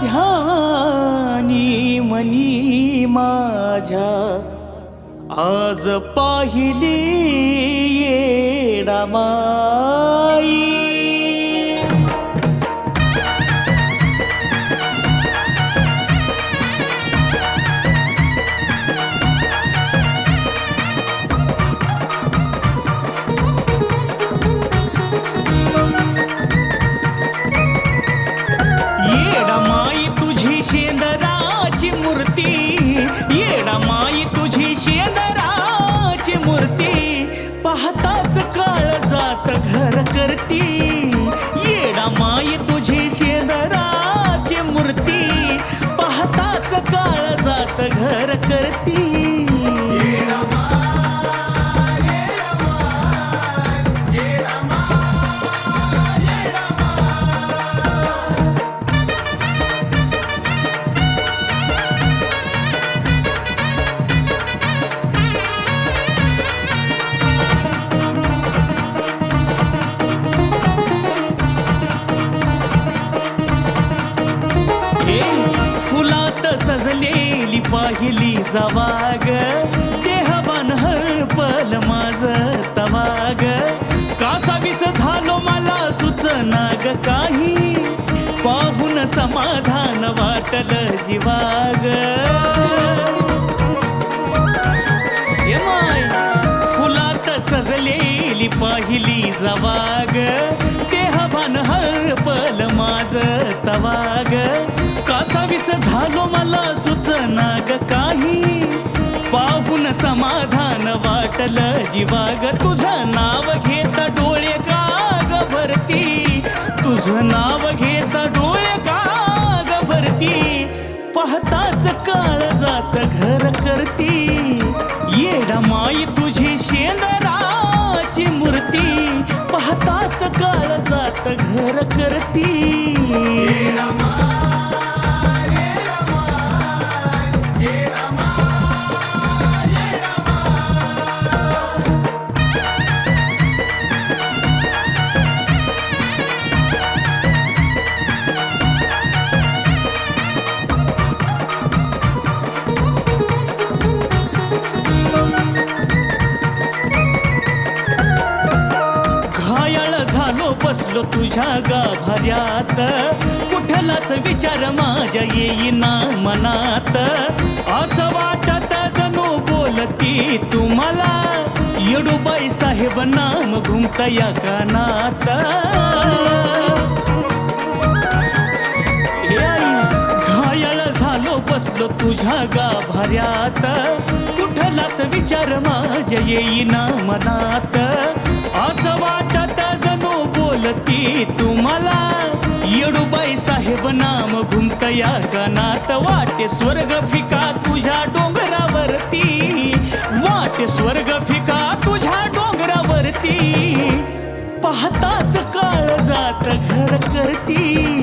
ध्यानी मनी माझ्या आज पाहिली येडामा पाहताच काळ जात घर करती. सजलेली पाहिली जवाग. देहबान हळपल माझ तवाग. कासावीस झालो मला सुचना ग काही? पाहून समाधान वाटल जीवाग. फुलात सजलेली पाहिली जवाग. देहभान हळपल माझ तवाग. कासावीस झालो मला सुचना ग काही. पाहून समाधान वाटलं जीवाग तुझं नाव घेता डोळे काग भरती? तुझं नाव घेता डोळे काग भरती? पाहताच काळ जात घर करती. येडा माई तुझी शेंदराची मूर्ती. पाहताच काळ जात घर करती. झालो तुझ्या गाभाऱ्यात. कुठलाच विचार माझ्या येईना मनात. असं वाटत जणू बोलती तुम्हाला. येडूबाई साहेब नाम घुमता या कानात. घायाळ झालो बसलो तुझ्या गाभाऱ्यात. कुठलाच विचार माझ्या येईना मनात. असं वाटत जणू बोलती तुम्हाला? येडूबाई साहेब नाम घुमतया या वाटे स्वर्ग फिका तुझ्या डोंगरावरती. वाटे स्वर्ग फिका तुझ्या डोंगरावरती. पाहताच काळ जात घर करती.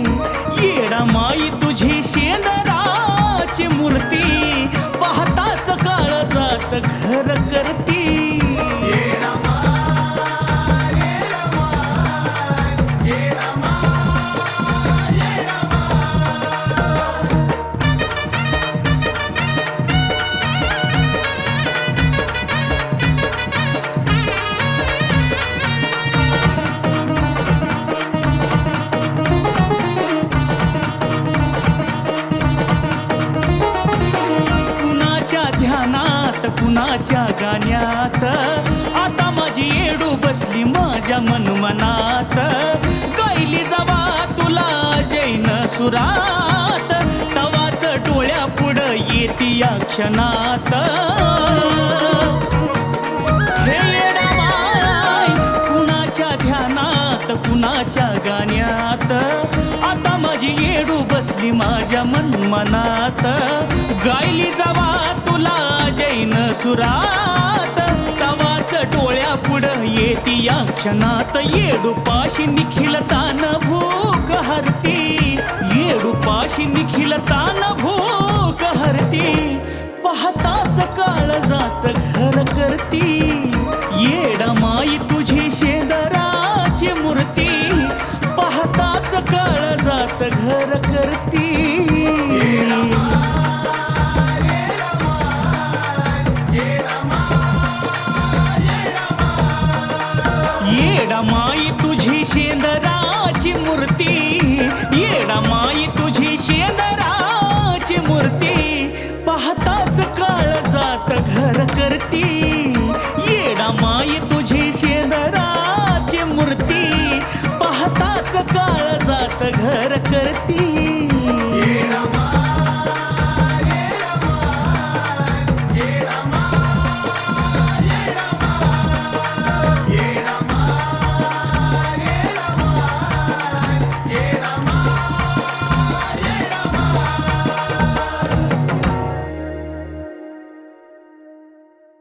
ध्यानात कुणाच्या गाण्यात? आता माझी येडू बसली माझ्या मनमनात. गायली जावा तुला जैन सुरात. तवाच डोळ्या पुढं येती या क्षणात. हे कुणाच्या ध्यानात कुणाच्या गाण्यात? आता माझी येडू बसली माझ्या मनमनात. गायली जावा तुला जैन सुरात. तवाच डोळ्या पुढं येती या क्षणात येडुपाशी निखिलतान भूक हरती. येडुपाशी निखिलतान भूक हरती. पाहताच काळ जात घर करती. येडा माई तुझी शेदराची मूर्ती. पाहताच काळ जात घर करती. येडा माई तुझी शेंदराची मूर्ती येडा माई तुझी शेंदराची मूर्ती. पाहताच काळ जात घर करती येडा माई तुझी शेंदराची मूर्ती. पाहताच काळ जात घर करती